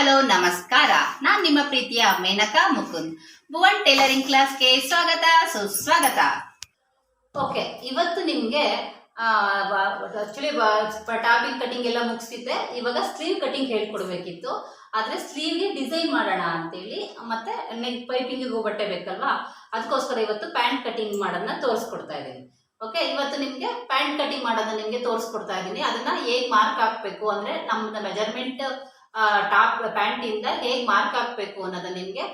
Hello, ನಮಸ್ಕಾರ. ನಾನ್ ನಿಮ್ಮ ಪ್ರೀತಿಯ ಮೇನಕಾ ಮುಕುಂದ್. ಭುವನ್ ಟೈಲರಿಂಗ್ ಕ್ಲಾಸ್ಗೆ ಸ್ವಾಗತ, ಸುಸ್ವಾಗತ. ಓಕೆ, ಇವತ್ತು ನಿಮಗೆ ಆಕ್ಚುಲಿ ಟಾಪಿಂಗ್ ಕಟಿಂಗ್ ಎಲ್ಲ ಮುಗಿಸಿದ್ದೆ ಇವಾಗ ಸ್ಲೀವ್ ಕಟಿಂಗ್ ಹೇಳ್ಕೊಡ್ಬೇಕಿತ್ತು. ಆದರೆ ಸ್ಲೀವ್ಗೆ ಡಿಸೈನ್ ಮಾಡೋಣ ಅಂತೇಳಿ, ಮತ್ತೆ ನೆಕ್ ಪೈಪಿಂಗಿಗೂ ಬಟ್ಟೆ ಬೇಕಲ್ವಾ? ಅದಕ್ಕೋಸ್ಕರ ಇವತ್ತು ಪ್ಯಾಂಟ್ ಕಟಿಂಗ್ ಮಾಡೋದನ್ನ ತೋರಿಸ್ಕೊಡ್ತಾ ಇದ್ದೀನಿ. ಓಕೆ, ಇವತ್ತು ನಿಮಗೆ ಪ್ಯಾಂಟ್ ಕಟಿಂಗ್ ಮಾಡೋದನ್ನ ನಿಮಗೆ ತೋರಿಸ್ಕೊಡ್ತಾ ಇದ್ದೀನಿ. ಅದನ್ನ ಹೇಗೆ ಮಾರ್ಕ್ ಹಾಕಬೇಕು ಅಂದರೆ ನಮ್ಮ ಮೆಜರ್ಮೆಂಟ್ ಟಾಪ್ ಪ್ಯಾಂಟ್ ಇಂದ ಹೇಗೆ ಮಾರ್ಕ್ ಹಾಕ್ಬೇಕು ಅನ್ನೋದನ್ನ ನಿಮಗೆ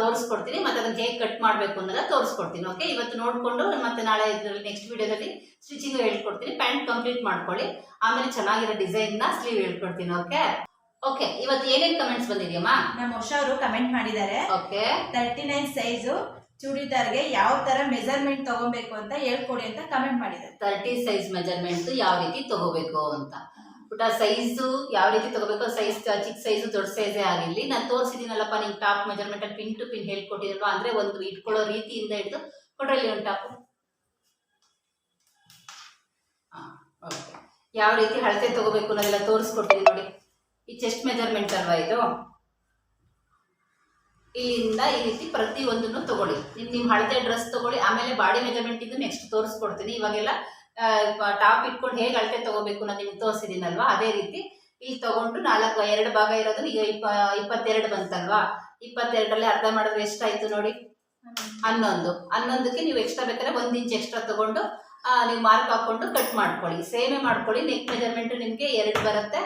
ತೋರಿಸ್ಕೊಡ್ತೀನಿ. ಮತ್ತೆ ಅದನ್ನ ಹೇಗೆ ಕಟ್ ಮಾಡಬೇಕು ಅನ್ನೋದನ್ನ ತೋರಿಸ್ಕೊಡ್ತೀನಿ ಓಕೆ ಇವತ್ತು ನೋಡಿಕೊಂಡು ಮತ್ತೆ ನಾಳೆ ಇದರಲ್ಲಿ ನೆಕ್ಸ್ಟ್ ವಿಡಿಯೋದಲ್ಲಿ ಸ್ಟಿಚಿಂಗ್ ಹೇಳ್ಕೊಡ್ತೀನಿ. ಪ್ಯಾಂಟ್ ಕಂಪ್ಲೀಟ್ ಮಾಡ್ಕೊಳ್ಳಿ. ಆಮೇಲೆ ಚೆನ್ನಾಗಿರೋ ಡಿಸೈನ್ನ ಸ್ಲೀವ್ ಹೇಳ್ಕೊಡ್ತೀನಿ ಓಕೆ ಓಕೆ ಇವತ್ತು ಏನೇನ್ ಕಮೆಂಟ್ಸ್ ಬಂದಿದೆಯಮ್ಮ? ನಮ್ಮ ವರ್ಷ ಅವರು ಕಮೆಂಟ್ ಮಾಡಿದ್ದಾರೆ. ಓಕೆ ತರ್ಟಿ ನೈನ್ ಸೈಜು ಚೂಡಿದಾರ್ಗೆ ಯಾವ ತರ ಮೆಜರ್ಮೆಂಟ್ ತಗೋಬೇಕು ಅಂತ ಹೇಳ್ಕೊಡಿ ಅಂತ ಕಮೆಂಟ್ ಮಾಡಿದ್ದಾರೆ. ತರ್ಟಿ ಸೈಜ್ ಮೆಜರ್ಮೆಂಟ್ ಯಾವ ರೀತಿ ತಗೋಬೇಕು ಅಂತ. ಪುಟ ಸೈಜು ಯಾವ ರೀತಿ ತಗೋಬೇಕು ಸೈಜ್ ಚಿಕ್ಕ ಸೈಜು ದೊಡ್ಡ ಸೈಜೇ ಆಗಿರಲಿ. ನಾನು ತೋರಿಸಿದ್ದೀನಲ್ಲಪ್ಪ ನಿಂಗೆ ಟಾಪ್ ಮೆಜರ್ಮೆಂಟ್ ಅಲ್ಲಿ ಪಿನ್ ಟು ಪಿನ್ ಹೇಳ್ಕೊಟ್ಟಿದ್ರು ಅಂದ್ರೆ ಒಂದು ಇಟ್ಕೊಳ್ಳೋ ರೀತಿಯಿಂದ ಹಿಡಿದು ಕೊಡ್ರಲ್ಲಿ ಒಂದು ಟಾಪ್ ಯಾವ ರೀತಿ ಅಳತೆ ತಗೋಬೇಕು ಅನ್ನೋದೆಲ್ಲ ತೋರಿಸ್ಕೊಡ್ತೀನಿ ನೋಡಿ. ಈ ಚೆಸ್ಟ್ ಮೆಜರ್ಮೆಂಟ್ ಅಲ್ವಾ ಇದು? ಇಲ್ಲಿಂದ ಈ ರೀತಿ ಪ್ರತಿ ಒಂದನ್ನು ತಗೊಳ್ಳಿ. ನಿಮ್ ನಿಮ್ ಹಳತೆ ಡ್ರೆಸ್ ತಗೊಳ್ಳಿ. ಆಮೇಲೆ ಬಾಡಿ ಮೆಜರ್ಮೆಂಟ್ ಇದು ನೆಕ್ಸ್ಟ್ ತೋರಿಸ್ಕೊಡ್ತೀನಿ. ಇವಾಗೆಲ್ಲ ಟಾಪ್ ಇಟ್ಕೊಂಡು ಹೇಗೆ ಅಳತೆ ತಗೋಬೇಕು ನಾನು ನಿಮ್ಗೆ ತೋರಿಸಿದ್ದೀನಲ್ವಾ? ಅದೇ ರೀತಿ ಇಲ್ಲಿ ತಗೊಂಡು ನಾಲ್ಕು, ಎರಡು ಭಾಗ ಇರೋದು ಈಗ ಇಪ್ಪ, ಇಪ್ಪತ್ತೆರಡು ಬಂತಲ್ವಾ? ಇಪ್ಪತ್ತೆರಡರಲ್ಲಿ ಅರ್ಧ ಮಾಡಿದ್ರೆ ಎಷ್ಟಾಯ್ತು ನೋಡಿ? ಹನ್ನೊಂದು. ಹನ್ನೊಂದಕ್ಕೆ ನೀವು ಎಕ್ಸ್ಟ್ರಾ ಬೇಕಾದ್ರೆ ಒಂದು ಇಂಚ್ ಎಕ್ಸ್ಟ್ರಾ ತಗೊಂಡು ನೀವು ಮಾರ್ಕ್ ಹಾಕೊಂಡು ಕಟ್ ಮಾಡ್ಕೊಳ್ಳಿ. ಸೇಮೇ ಮಾಡ್ಕೊಳ್ಳಿ. ನೆಕ್ ಮೆಜರ್ಮೆಂಟ್ ನಿಮಗೆ ಎರಡು ಬರುತ್ತೆ.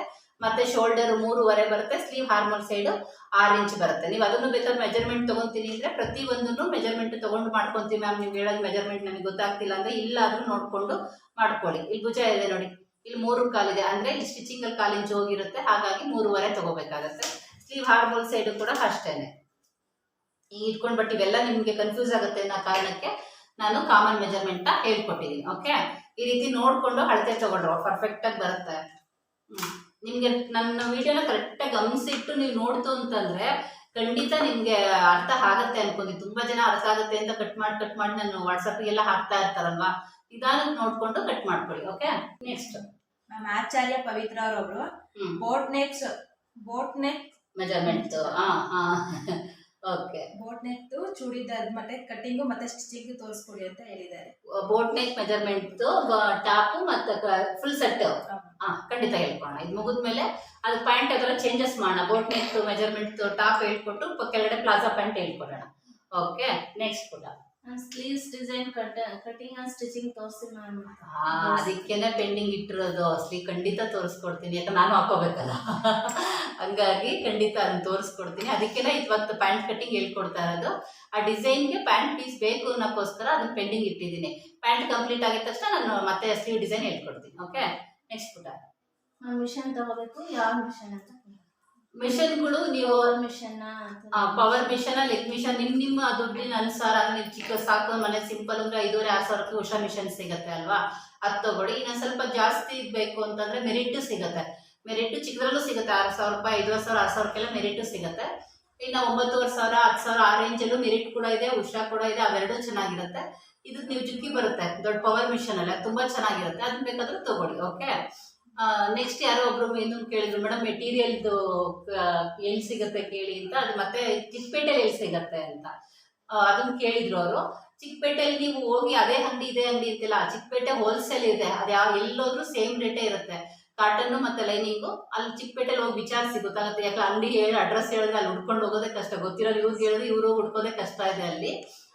ಮತ್ತೆ ಶೋಲ್ಡರ್ ಮೂರುವರೆ ಬರುತ್ತೆ. ಸ್ಲೀವ್ ಹಾರ್ಮೋನ್ ಸೈಡು ಆರು ಇಂಚ್ ಬರುತ್ತೆ. ನೀವು ಅದನ್ನು ಬೇಕಾದ್ರೆ ಮೆಜರ್ಮೆಂಟ್ ತಗೊಂತೀನಿ ಅಂದ್ರೆ ಪ್ರತಿ ಒಂದನ್ನು ಮೆಜರ್ಮೆಂಟ್ ತಗೊಂಡು ಮಾಡ್ಕೊಂತೀವಿ ಮ್ಯಾಮ್ ನೀವು ಹೇಳೋದು ಮೆಜರ್ಮೆಂಟ್ ನಮಗೆ ಗೊತ್ತಾಗ್ತಿಲ್ಲ ಅಂದ್ರೆ ಇಲ್ಲಾದರೂ ನೋಡ್ಕೊಂಡು ಮಾಡ್ಕೊಳ್ಳಿ. ಇಲ್ಲಿ ಭುಜ ಇದೆ ನೋಡಿ. ಇಲ್ಲಿ ಮೂರು ಕಾಲಿದೆ. ಅಂದ್ರೆ ಇಲ್ಲಿ ಸ್ಟಿಚಿಂಗ್ ಅಲ್ಲಿ ಕಾಲು ಇಂಚು ಹೋಗಿರುತ್ತೆ. ಹಾಗಾಗಿ ಮೂರುವರೆ ತಗೋಬೇಕಾಗತ್ತೆ. ಸ್ಲೀವ್ ಹಾರ್ಮೋಲ್ ಸೈಡು ಕೂಡ ಅಷ್ಟೇನೆ. ಈ ಇಟ್ಕೊಂಡು ಬಟ್ ಇವೆಲ್ಲ ನಿಮಗೆ ಕನ್ಫ್ಯೂಸ್ ಆಗುತ್ತೆ ಅನ್ನೋ ಕಾರಣಕ್ಕೆ ನಾನು ಕಾಮನ್ ಮೆಜರ್ಮೆಂಟ್ ಹೇಳ್ಕೊಟ್ಟಿದ್ದೀನಿ ಓಕೆ ಈ ರೀತಿ ನೋಡ್ಕೊಂಡು ಅಳತೆ ತಗೊಂಡ್ರು ಪರ್ಫೆಕ್ಟ್ ಆಗಿ ಬರುತ್ತೆ. ನಿಮ್ಗೆ ನನ್ನ ವಿಡಿಯೋನ ಕರೆಕ್ಟಾಗಿ ಗಮನಿಸಿಟ್ಟು ನೀವು ನೋಡ್ತು ಅಂತಂದ್ರೆ ಖಂಡಿತ ನಿಮ್ಗೆ ಅರ್ಥ ಆಗತ್ತೆ ಅನ್ಕೊಂಡಿ. ತುಂಬಾ ಜನ ಅರ್ಥ ಆಗುತ್ತೆ ಅಂತ ಕಟ್ ಮಾಡಿ ಕಟ್ ಮಾಡಿ ನಾನು ವಾಟ್ಸಪ್ ಎಲ್ಲ ಹಾಕ್ತಾ ಇರ್ತಾರಲ್ವಾ? ನಿಧಾನಕ್ಕೆ ನೋಡ್ಕೊಂಡು ಕಟ್ ಮಾಡ್ಕೊಳ್ಳಿ okay next ma'am Acharya Pavitra ಅವರೊಬ್ರು boat neck boat neck measurement ಹಾ ಹಾ ಓಕೆ ಬೋಟ್ ನೆಕ್ ಚೂಡಿದಾರ್ ಮತ್ತೆ ಕಟಿಂಗು ಮತ್ತೆ ಸ್ಟಿಚಿಂಗ್ ತೋರಿಸ್ಕೊಡಿ ಅಂತ ಹೇಳಿದ್ದಾರೆ. ಬೋಟ್ ನೆಕ್ ಮೆಜರ್ಮೆಂಟ್ ಟಾಪ್ ಮತ್ತೆ ಫುಲ್ ಸೆಟ್ ಹಾ ಖಂಡಿತ ಹೇಳ್ಕೊಣ ಇದು ಮುಗಿದ್ಮೇಲೆ ಅದು ಪ್ಯಾಂಟ್ ಅದರ ಚೇಂಜಸ್ ಮಾಡೋಣ. ಬೋಟ್ ನೆಕ್ ಮೆಜರ್ಮೆಂಟ್ ಟಾಪ್ ಹೇಳ್ಕೊಟ್ಟು ಕೆಳಗಡೆ ಪ್ಲಾಜಾ ಪ್ಯಾಂಟ್ ಹೇಳ್ಕೊಡೋಣ. ಓಕೆ ನೆಕ್ಸ್ಟ್ ಕೂಡ. Sleeves design cut cutting and stitching ತೋರಿಸಿ ಮ್ಯಾಮ್ ಅದಕ್ಕೇನೆ ಪೆಂಡಿಂಗ್ ಇಟ್ಟಿರೋದು. ಅಸ್ಲಿ ಖಂಡಿತ ತೋರಿಸ್ಕೊಡ್ತೀನಿ. ಯಾಕಂದ್ರೆ ನಾನು ಹಾಕೋಬೇಕಲ್ಲ. ಹಂಗಾಗಿ ಖಂಡಿತ ಅದನ್ನ ತೋರಿಸ್ಕೊಡ್ತೀನಿ. ಅದಕ್ಕೆಲ್ಲ ಇವತ್ತು ಪ್ಯಾಂಟ್ ಕಟ್ಟಿಂಗ್ ಹೇಳ್ಕೊಡ್ತಾ ಇರೋದು. ಆ ಡಿಸೈನ್ಗೆ ಪ್ಯಾಂಟ್ ಪೀಸ್ ಬೇಕು ಅನ್ನೋಕ್ಕೋಸ್ಕರ ಅದನ್ನ ಪೆಂಡಿಂಗ್ ಇಟ್ಟಿದ್ದೀನಿ. ಪ್ಯಾಂಟ್ ಕಂಪ್ಲೀಟ್ ಆಗಿದ ತಕ್ಷಣ ನಾನು ಮತ್ತೆ ಸ್ಲೀವ್ ಡಿಸೈನ್ ಹೇಳ್ಕೊಡ್ತೀನಿ. ಓಕೆ ನೆಕ್ಸ್ಟ್ ಪುಟ. ಮಿಷನ್ ತಗೋಬೇಕು. ಯಾವ ಮಿಷನ್ ಅಂತ ಮಿಷನ್ಗಳು ನೀವು machine power machine leg machine ನಿಮ್ ನಿಮ್ಮ ದುಡ್ಡಿನ ಅನುಸಾರ ನೀವು ಚಿಕ್ಕ ಸಾಕು ಮನೆ ಸಿಂಪಲ್ ಅಂದ್ರೆ ಐದೂವರೆ ಆರು ಸಾವಿರಕ್ಕೆ ಉಷಾ ಮಿಷನ್ ಸಿಗತ್ತೆ ಅಲ್ವಾ? ಅದು ತಗೊಳ್ಳಿ. ಇನ್ನೊಂದು ಸ್ವಲ್ಪ ಜಾಸ್ತಿ ಬೇಕು ಅಂತಂದ್ರೆ ಮೆರಿಟ್ ಸಿಗತ್ತೆ. ಮೆರಿಟ್ ಚಿಕ್ಕದ್ರಲ್ಲೂ ಸಿಗುತ್ತೆ, ಆರು ಸಾವಿರ ರೂಪಾಯಿ ಐದುವರೆ ಸಾವಿರ, ಆರು ಸಾವಿರಕ್ಕೆಲ್ಲ ಮೆರಿಟ್ ಸಿಗುತ್ತೆ. ಇನ್ನು ಒಂಬತ್ತುವರೆ ಸಾವಿರ, ಹತ್ತು ಸಾವಿರ ಆ ರೇಂಜಲ್ಲೂ ಮೆರಿಟ್ ಕೂಡ ಇದೆ, ಉಷಾ ಕೂಡ ಇದೆ, ಅವೆರಡೂ ಚೆನ್ನಾಗಿರುತ್ತೆ. ಇದು ನೀವು ಜುಕ್ಕಿ ಬರುತ್ತೆ, ದೊಡ್ಡ ಪವರ್ ಮಿಷನ್ ಅಲ್ಲ, ತುಂಬ ಚೆನ್ನಾಗಿರುತ್ತೆ. ಅದನ್ನ ಬೇಕಾದರೂ ತಗೊಳ್ಳಿ ಓಕೆ ನೆಕ್ಸ್ಟ್ ಯಾರೋ ಒಬ್ರು ಇನ್ನೊಂದು ಕೇಳಿದ್ರು, ಮೇಡಮ್ ಮೆಟೀರಿಯಲ್ದು ಎಲ್ಲಿ ಸಿಗುತ್ತೆ ಕೇಳಿ ಅಂತ? ಅದು ಮತ್ತೆ ಚಿಕ್ಕಪೇಟೆಲಿ ಎಲ್ಲಿ ಸಿಗುತ್ತೆ ಅಂತ. ಅದನ್ನು ಅದನ್ನ ಕೇಳಿದ್ರು ಅವರು. ಚಿಕ್ಕಪೇಟೆಯಲ್ಲಿ ನೀವು ಹೋಗಿ ಅದೇ ಅಂಗಡಿ ಇದೆ ಅಂಗಡಿ ಅಂತಿಲ್ಲ, ಚಿಕ್ಕಪೇಟೆ ಹೋಲ್ಸೇಲ್ ಇದೆ ಅದು ಯಾವ ಎಲ್ಲೋದ್ರೂ ಸೇಮ್ ರೇಟೇ ಇರುತ್ತೆ. ಕಾಟನ್ನು ಮತ್ತೆ ಲೈನಿಂಗು ಅಲ್ಲಿ ಚಿಕ್ಕಪೇಟೆಲಿ ಹೋಗಿ ವಿಚಾರಿಸಿ ಗೊತ್ತಾಗುತ್ತೆ ಯಾಕೆ ಅಂಗಡಿ ಹೇಳಿ ಅಡ್ರೆಸ್ ಹೇಳಿದ್ರೆ ಅಲ್ಲಿ ಹುಡ್ಕೊಂಡು ಹೋಗೋದೇ ಕಷ್ಟ. ಗೊತ್ತಿರೋರು ಇವ್ರಿಗೆ ಹೇಳಿದ್ರೆ ಇವರು ಹುಡ್ಕೋದೇ ಕಷ್ಟ ಇದೆ ಅಲ್ಲಿ.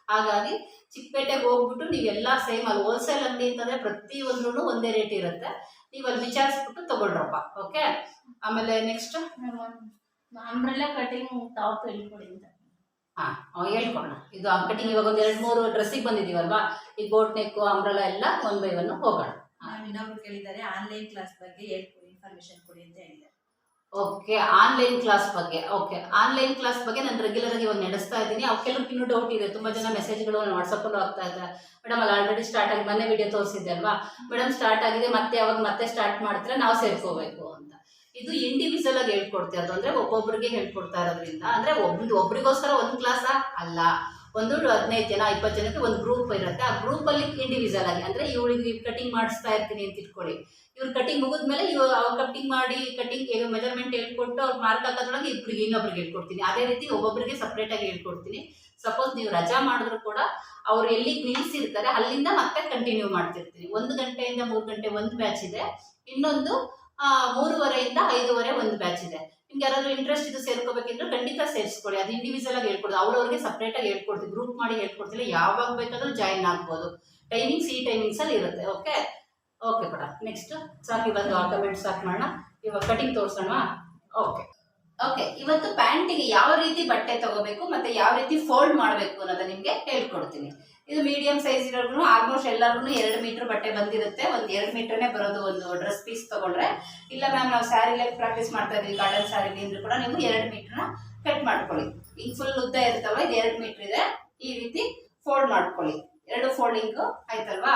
ಹಾಗಾಗಿ ಚಿಕ್ಕಪೇಟೆಗೆ ಹೋಗ್ಬಿಟ್ಟು ನೀವೆಲ್ಲ ಸೇಮ್ ಅಲ್ಲಿ ಹೋಲ್ಸೇಲ್ ಅಂಗಡಿ ಅಂತಂದ್ರೆ ಪ್ರತಿ ಒಂದ್ರೂ ಒಂದೇ ರೇಟ್ ಇರುತ್ತೆ. ನೀವು ಅಲ್ಲಿ ವಿಚಾರಿಸ್ಬಿಟ್ಟು ತಗೊಳ್ರಪ್ಪ. ಓಕೆ ಆಮೇಲೆ ನೆಕ್ಸ್ಟ್ ಅಂಬ್ರೆಲ್ಲ ಕಟಿಂಗ್ ಟಾಪ್ ಹೇಳ್ಕೊಡಿ ಅಂತ. ಹಾ ಅವ್ ಹೇಳ್ಕೊಡೋಣ. ಇದು ಕಟಿಂಗ್ ಇವಾಗ ಒಂದು ಎರಡು ಮೂರು ಡ್ರೆಸ್ಸಿಗೆ ಬಂದಿದೀವಲ್ವಾ? ಈ ಬೋಟ್ ನೆಕ್ ಅಂಬ್ರಲ್ಲ ಎಲ್ಲ ಒನ್ ಬೈ ಒನ್ ಹೋಗೋಣ. ಇನ್ನೊಬ್ರು ಕೇಳಿದ್ದಾರೆ ಆನ್ಲೈನ್ ಕ್ಲಾಸ್ ಬಗ್ಗೆ ಹೇಳ್ಕೊಡಿ ಇನ್ಫಾರ್ಮೇಶನ್ ಕೊಡಿ ಅಂತ ಹೇಳಿದ್ದಾರೆ. ಓಕೆ ಆನ್ಲೈನ್ ಕ್ಲಾಸ್ ಬಗ್ಗೆ. ಓಕೆ ಆನ್ಲೈನ್ ಕ್ಲಾಸ್ ಬಗ್ಗೆ ನಾನು ರೆಗ್ಯುಲರ್ ಆಗಿ ಇವಾಗ ನಡೆಸ್ತಾ ಇದ್ದೀನಿ. ಅವ್ರು ಇನ್ನೂ ಡೌಟ್ ಇದೆ. ತುಂಬಾ ಜನ ಮೆಸೇಜ್ಗಳು ವಾಟ್ಸಪ್ಪಲ್ಲೂ ಹೋಗ್ತಾ ಇದ್ದಾರೆ ಮೇಡಮ್ ಅಲ್ಲಿ ಆಲ್ರೆಡಿ ಸ್ಟಾರ್ಟ್ ಆಗಿ ಮೊನ್ನೆ ವಿಡಿಯೋ ತೋರಿಸಿದ್ದೆ ಅಲ್ವಾ? ಮೇಡಮ್ ಸ್ಟಾರ್ಟ್ ಆಗಿದೆ, ಮತ್ತೆ ಅವಾಗ ಮತ್ತೆ ಸ್ಟಾರ್ಟ್ ಮಾಡ್ತಾರೆ? ನಾವು ಸೇರ್ಕೋಬೇಕು ಅಂತ. ಇದು ಇಂಡಿವಿಜುವಲ್ ಆಗಿ ಹೇಳ್ಕೊಡ್ತಾ ಇರೋದು. ಅಂದರೆ ಒಬ್ಬೊಬ್ರಿಗೆ ಹೇಳ್ಕೊಡ್ತಾ ಇರೋದ್ರಿಂದ, ಅಂದ್ರೆ ಒಬ್ಬ ಒಬ್ರಿಗೋಸ್ಕರ ಒಂದು ಕ್ಲಾಸಾ ಅಲ್ಲ. ಒಂದು ಹದಿನೈದು ಜನ, ಇಪ್ಪತ್ತು ಜನಕ್ಕೆ ಒಂದು ಗ್ರೂಪ್ ಇರುತ್ತೆ. ಆ ಗ್ರೂಪಲ್ಲಿ ಇಂಡಿವಿಜುವಲ್ ಆಗಿ, ಅಂದರೆ ಇವಳಿಗೆ ಕಟಿಂಗ್ ಮಾಡಿಸ್ತಾ ಇರ್ತೀನಿ ಅಂತ ಇಟ್ಕೊಳ್ಳಿ. ಇವ್ರು ಕಟಿಂಗ್ ಮುಗಿದ್ಮೇಲೆ ಇವ್ ಕಟಿಂಗ್ ಮಾಡಿ ಕಟಿಂಗ್ ಮೆಜರ್ಮೆಂಟ್ ಹೇಳ್ಕೊಟ್ಟು ಅವ್ರು ಮಾರ್ಕ್ ಹಾಕೋದ್ರೊಳಗೆ ಇಬ್ಬರಿಗೆ ಇನ್ನೊಬ್ರಿಗೆ ಹೇಳ್ಕೊಡ್ತೀನಿ. ಅದೇ ರೀತಿ ಒಬ್ಬೊಬ್ಬರಿಗೆ ಸಪ್ರೇಟಾಗಿ ಹೇಳ್ಕೊಡ್ತೀನಿ. ಸಪೋಸ್ ನೀವು ರಜಾ ಮಾಡಿದ್ರು ಕೂಡ ಅವ್ರು ಎಲ್ಲಿ ನಿಲ್ಲಿಸಿರ್ತಾರೆ, ಅಲ್ಲಿಂದ ಮತ್ತೆ ಕಂಟಿನ್ಯೂ ಮಾಡ್ತಿರ್ತೀನಿ. ಒಂದು ಗಂಟೆಯಿಂದ ಮೂರು ಗಂಟೆ ಒಂದು ಬ್ಯಾಚ್ ಇದೆ. ಇನ್ನೊಂದು ಮೂರುವರೆಯಿಂದ ಐದೂವರೆ ಒಂದು ಬ್ಯಾಚ್ ಇದೆ. ನಿಮ್ಗೆ ಯಾರಾದ್ರೂ ಇಂಟ್ರೆಸ್ಟ್ ಇದು ಸೇರ್ಕೋಬೇಕಿದ್ರೆ ಖಂಡಿತ ಸೇರಿಸ್ಕೊಳ್ಳಿ ಅದು ಇಂಡಿವಿಜುವಲ್ ಆಗಿ ಹೇಳ್ಕೊಡೋದು. ಅವ್ರವ್ರಿಗೆ ಸಪ್ರೇಟ್ ಆಗಿ ಹೇಳ್ಕೊಡ್ತೀವಿ ಗ್ರೂಪ್ ಮಾಡಿ ಹೇಳ್ಕೊಡ್ತಿಲ್ಲ. ಯಾವಾಗ ಬೇಕಾದ್ರೂ ಜಾಯಿನ್ ಆಗ್ಬೋದು. ಟೈಮಿಂಗ್ಸ್ ಈ ಟೈಮಿಂಗ್ಸ್ ಅಲ್ಲಿ ಇರುತ್ತೆ. ಓಕೆ ಓಕೆ ಪಡ ನೆಕ್ಸ್ಟ್ ಸಾಕು ಇವತ್ತು ಕಮೆಂಟ್ ಸಾಕು ಮಾಡೋಣ. ಇವಾಗ ಕಟಿಂಗ್ ತೋರಿಸೋಣ. ಓಕೆ ಓಕೆ ಇವತ್ತು ಪ್ಯಾಂಟಿಗೆ ಯಾವ ರೀತಿ ಬಟ್ಟೆ ತಗೋಬೇಕು ಮತ್ತೆ ಯಾವ ರೀತಿ ಫೋಲ್ಡ್ ಮಾಡಬೇಕು ಅನ್ನೋದನ್ನ ನಿಮಗೆ ಹೇಳ್ಕೊಡ್ತೀನಿ. ಇದು ಮೀಡಿಯಂ ಸೈಜ್ ಇರೋರ್ಗು ಆಲ್ಮೋಸ್ಟ್ ಎಲ್ಲರಿಗೂ ಎರಡು ಮೀಟರ್ ಬಟ್ಟೆ ಬಂದಿರುತ್ತೆ. ಒಂದು ಎರಡು ಮೀಟರ್ನೇ ಬರೋದು ಒಂದು ಡ್ರೆಸ್ ಪೀಸ್ ತಗೊಂಡ್ರೆ. ಇಲ್ಲ ಮ್ಯಾಮ್ ನಾವು ಸ್ಯಾರಿಲೇ ಪ್ರಾಕ್ಟೀಸ್ ಮಾಡ್ತಾ ಇದೀವಿ ಗಾರ್ಡನ್ ಸ್ಯಾರಿ ಅಂದ್ರೂ ಕೂಡ ನೀವು ಎರಡು ಮೀಟರ್ನ ಕಟ್ ಮಾಡ್ಕೊಳ್ಳಿ. ಈಗ ಫುಲ್ ಉದ್ದ ಇರ್ತಾವ ಇದು ಎರಡು ಮೀಟರ್ ಇದೆ. ಈ ರೀತಿ ಫೋಲ್ಡ್ ಮಾಡ್ಕೊಳ್ಳಿ. ಎರಡು ಫೋಲ್ಡಿಂಗ್ ಆಯ್ತಲ್ವಾ?